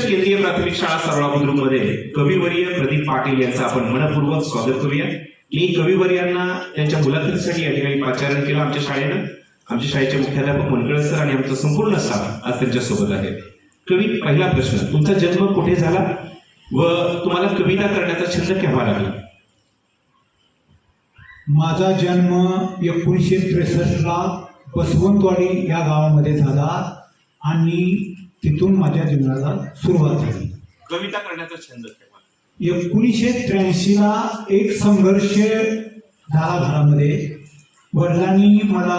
केंद्रीय प्राथमिक शाळा सरळा बुद्रुकमध्ये कविवर्य प्रदीप पाटील यांचं आपण मनपूर्वक स्वागत करूया. मी कविवर्यांना त्यांच्या मुलाखतीसाठी या ठिकाणी पाचारण केलं आमच्या शाळेनं. आमच्या शाळेचे मुख्याध्यापक मनकळ सर आणि आमचा संपूर्ण स्टाफ आज त्यांच्यासोबत आहे कवी पहिला प्रश्न तुमचा जन्म कुठे झाला? व तुम्हाला कविता करण्याचा छंद केव्हा लागला? माझा जन्म एकोणीसशे त्रेसष्टला बसवंतवाडी या गावामध्ये झाला आणि तिथून माझ्या जीवनाला सुरुवात झाली. कविता करण्याचा छंद एकोणीसशे त्र्याऐंशीला एक संघर्ष झाला घरामध्ये. वडिलांनी मला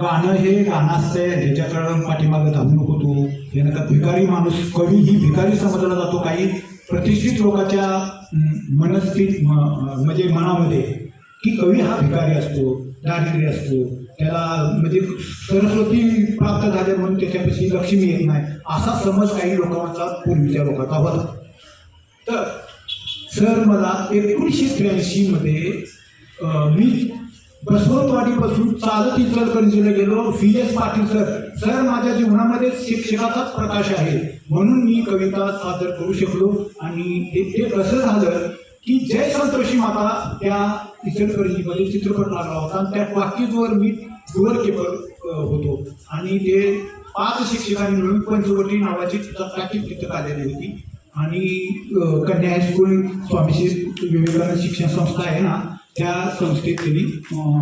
गाणं हे गाणं असतंय ह्याच्याकडं पाठीमागं धावू नको तू हे नका भिकारी माणूस कवी ही भिकारी समजला जातो काही प्रतिष्ठित लोकांच्या मनस्थित म्हणजे मनामध्ये की कवी हा भिकारी असतो दारिद्र्य असतो. त्याला म्हणजे सरस्वती प्राप्त झाल्या म्हणून त्याच्यापेक्षा लक्ष्मी येत नाही. असा समज काही लोकांचा पूर्वीच्या लोकांचा होता. तर सर मला एकोणीसशे त्र्याऐंशी मध्ये मी बसवंतवाडीपासून चालत इचलकरंजीला गेलो. V. S. Patil sir sir माझ्या जीवनामध्ये शिक्षकाचाच प्रकाश आहे. म्हणून मी कविता सादर करू शकलो. आणि ते ते कसं झालं की जय संतोषी माता त्या इचलकरंजीमध्ये चित्रपट लागला होता आणि त्या वाक्यजवर मी डुअर केपर होतो. आणि ते पाच शिक्षकांनी मिळून पंचवटी नावाची टाकी पुस्तक आलेली होती. आणि कन्या हायस्कूल स्वामीश्री विवेकानंद शिक्षण संस्था आहे ना त्या संस्थेत त्यांनी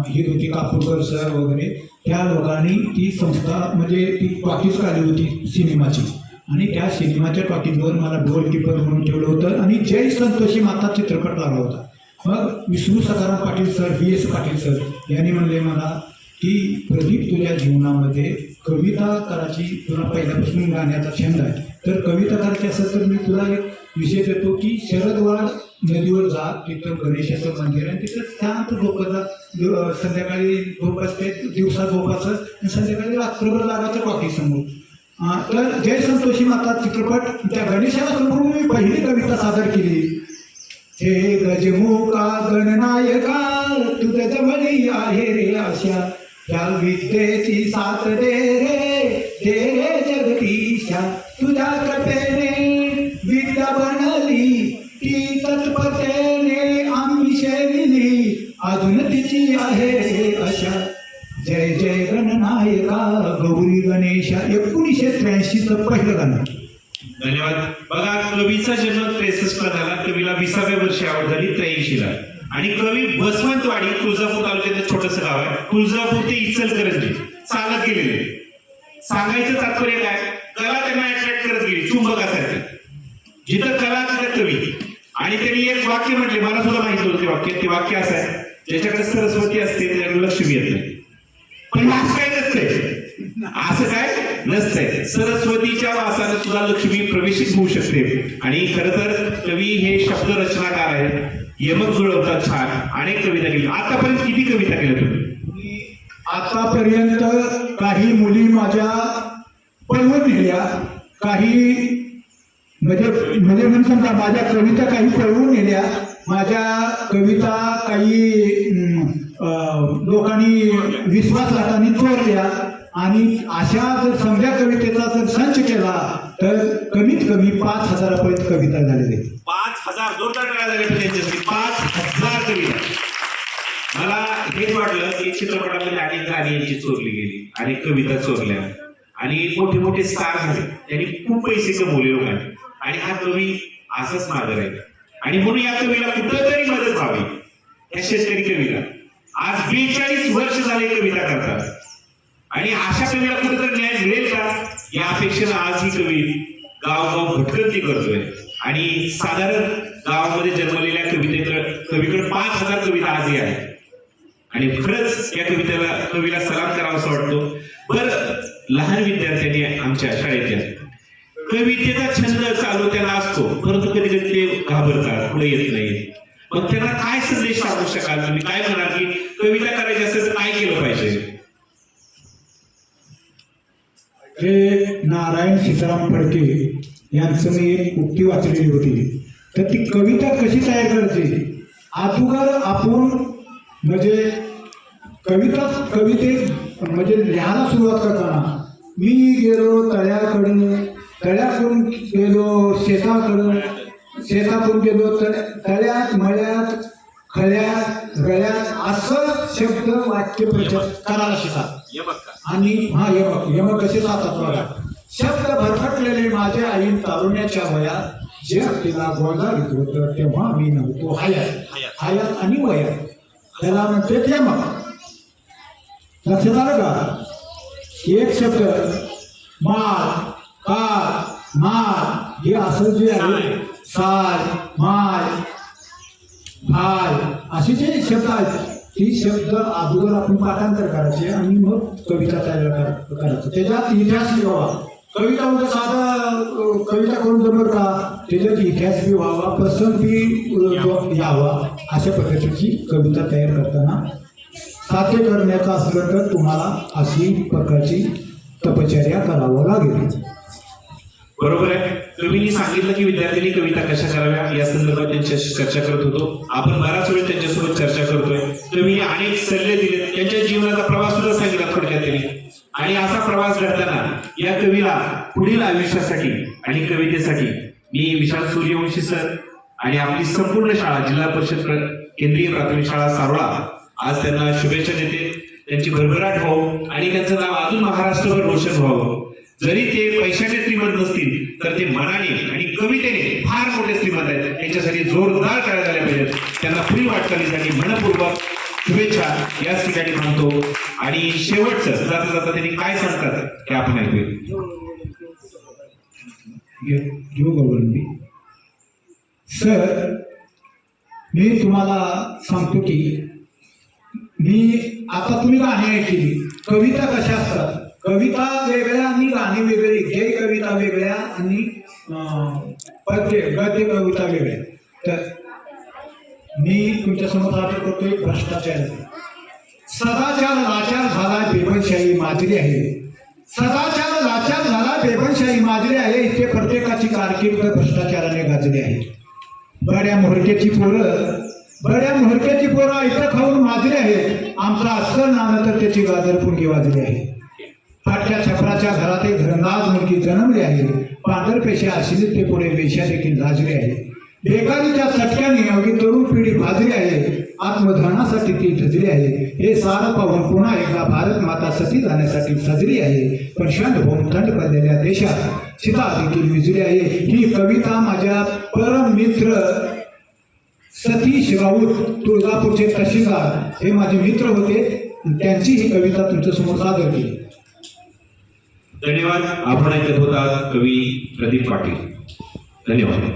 हे होती कापूरकर सर वगैरे. त्या लोकांनी ती संस्था म्हणजे ती टॉकीज काढली होती सिनेमाची. आणि त्या सिनेमाच्या टॉकीजवर मला गोलकीपर म्हणून ठेवलं होतं आणि जय संतोषी माता चित्रपट लागला होता. मग Vishnu Sakaram Patil sir V S Patil sir यांनी म्हणले मला की प्रदीप तुझ्या जीवनामध्ये कविताकाराची तुला पहिल्यापासून गाण्याचा छंद आहे. तर कविता करायची असेल तर मी तुला एक विषय देतो की शरदवाड नदीवर जा तिथं गणेशाचं मंदिर आहे. तिथं शांत झोपाचा संध्याकाळी झोप असते दिवसा झोपाचं आणि संध्याकाळी रात्रभर लागायचं टॉकी समोर तर जय संतोषी माता चित्रपट त्या गणेशाला समोरून मी पहिली कविता सादर केली. हे गजमुखा गणनायका तुझ्या जवळी आहे रे आशा. त्या विद्येची साथ दे रे दे रे त्र्याऐंशीचं पहिलं गाणं. धन्यवाद. बघा कवीचा जन्म त्रेसष्टला झाला. कवीला विसाव्या वर्षी आवड झाली त्र्याऐंशीला. आणि कवी बसवंतवाडी तुळजापूर तालुक्यात छोटस गाव आहे. तुळजापूर ते इचलकरंजी. चालत गेलेले. सांगायचं तात्पर्य काय? कला त्यांना अट्रॅक्ट करत गेली चुंबकासाठी जिथं कला तिथं कवी. आणि त्यांनी एक वाक्य म्हटले मला सुद्धा माहिती होतं ते वाक्य. ते वाक्य असं आहे. ज्याच्याकडे सरस्वती असते त्याच्याकडे लक्ष्मी येते. पण असं काय नसते असं काय नसतंय. सरस्वतीच्या वासाने सुद्धा लक्ष्मी प्रवेशित होऊ शकते. आणि खर तर कवी हे शब्द रचनाकार आहेत. यमक जुळवतात छान. अनेक कविता केली. आतापर्यंत किती कविता केल्या तुम्ही? आतापर्यंत काही मुली माझ्या पळवून नेल्या. काही म्हणजे म्हणजे म्हणून समजा माझ्या कविता काही पळवून नेल्या. माझ्या कविता काही लोकांनी विश्वासघाताने चोरल्या. आणि अशा जर समजा कवितेचा जर संच केला तर कमीत कमी पाच हजारापर्यंत कविता झालेली पाच हजार जोरदार त्यांच्यासाठी. पाच हजार कविता. मला हेच वाटलं की चित्रपटामध्ये अनेक गाणी यांची चोरली गेली अनेक कविता चोरल्या. आणि मोठे मोठे स्टार झाले. त्यांनी खूप पैसे कमवले लोकांनी. आणि हा कवी असाच मागे आहे. आणि म्हणून या कवीला कुठंतरी मदत व्हावी. या शेतकरी कवीला आज बेचाळीस वर्ष झाले कविता करतात. आणि अशा कवीला कुठेतरी न्याय मिळेल का? या अपेक्षेनं आज ही कवी गावगाव भटकंती करतोय. आणि साधारण गावामध्ये जन्मलेल्या कवितेकडे कवीकडे पाच हजार कविता आजही आहेत. आणि खरंच या कवितेला कवीला सलाम करावा असं वाटतो. बर लहान विद्यार्थ्यांनी आमच्या शाळेच्या कवितेचा छंद चालू त्यांना असतो. परंतु कधी कधी ते घाबरतात. पुढे येत नाही मग त्यांना काय संदेश सांगू शकाल? तुम्ही काय म्हणाल की कविता करायची असेल तर काय केलं पाहिजे हे नारायण सीताराम फडके यांचं मी एक उक्ती वाचलेली होती. तर ती कविता कशी तयार करायची? अगोदर आपण म्हणजे कविता कवितेत म्हणजे लिहायला सुरुवात करताना मी गेलो तळ्याकडून तळ्याकडून गेलो शेताकडून शेतातून गेलो तर तळ्यात मळ्यात खळ्यात गळ्यात असं शब्द वाक्य प्रचार करायला शिका. आणि हा यमक यमक कसे जातात बघा. शब्द भरकटलेले माझ्या आईन तारुण्याच्या वयात जे तिला गोंधळीत होतं तेव्हा मी नव्हतो हयात. हयात. आणि वयात. त्याला म्हणते यमक. लक्षात आलं का? एक शब्द माल काल माल हे असं जे आहे साल माल भाल असे जे शब्द आहेत ती शब्द अगोदर आपण पाठांतर करायचे आणि मग कविता तयार करायचं. त्याच्यात इतिहास लिहावा. कविता म्हणजे साधा कविता करून जमत का? त्याच्यात इतिहास बी व्हावा प्रसंग बी यावा अशा पद्धतीची कविता तयार करताना साध्य करण्याचं असलं तर तुम्हाला अशी प्रकारची तपचर्या करावं लागेल. बरोबर आहे. कवींनी सांगितलं की विद्यार्थ्यांनी कविता कशा कराव्या? या संदर्भात त्यांच्याशी चर्चा करत होतो. आपण बराच वेळ त्यांच्यासोबत चर्चा करतोय. कवीने अनेक सल्ले दिले त्यांच्या जीवनाचा प्रवास सुद्धा सांगितला थोडक्यात त्यांनी. आणि असा प्रवास घडताना या कवीला पुढील आयुष्यासाठी आणि कवितेसाठी मी विशाल सूर्यवंशी सर आणि आपली संपूर्ण शाळा जिल्हा परिषद केंद्रीय प्राथमिक शाळा सारोळा आज त्यांना शुभेच्छा देते. त्यांची भरभराट व्हावं आणि त्यांचं नाव अजून महाराष्ट्रभर रोशन व्हावं. जरी ते पैशाने श्रीमंत नसतील तर ते मनाने आणि कवितेने फार मोठे श्रीमंत आहेत. त्यांच्यासाठी जोरदार टाळ्या झाल्या पाहिजेत. त्यांना पुढील वाटचालीसाठी मनपूर्वक शुभेच्छा याच ठिकाणी म्हणतो आणि शेवटचं जाता जाता त्यांनी काय सांगतात ते आपण ऐकूया. सर मी तुम्हाला सांगतो की मी आता तुम्ही गाणी ऐकली. कविता कशा असतात? कविता वेगळ्या आणि गाणी वेगळी. गेय कविता वेगळ्या आणि पद्य गद्य कविता वेगळ्या. तर मी तुमच्यासमोर आठ करतोय भ्रष्टाचार. सदाचार लाचार झाला बेबनशाही माजरी आहे. सदाचार लाचार झाला बेबनशाही माजरी आहे. इथे प्रत्येकाची कारकीर्द भ्रष्टाचाराने गाजली आहे. बड्या मोहरक्याची पोरं बड्या मोहरक्याची पोरं इथं खाऊन माजरी आहेत. आमचा असं नाणं तर त्याची गाजर पुंगी वाजली आहे. फाटक्या छपराच्या घरात एक घरंदाज मुलगी जन्मली आहे. पांढरपेशी असली ते पुढे वेशा देखील लाजली आहे बेकारीच्या चटक्याने अवघी तरुण पिढी भाजली आहे. आत्मधनासाठी ती ठजली आहे. हे सारं पाहून पुन्हा एकदा भारत माता सती जाण्यासाठी सजली आहे. पण शांत होऊन थंड पडलेल्या देशात सीता देखील विजली आहे. ही कविता माझ्या परम मित्र सतीश राऊत तुळजापूरचे तहसीलदार. हे माझे मित्र होते. त्यांची ही कविता तुमच्यासमोर सादर केली. धन्यवाद. आपण ऐकत होता कवी प्रदीप पाटील. धन्यवाद.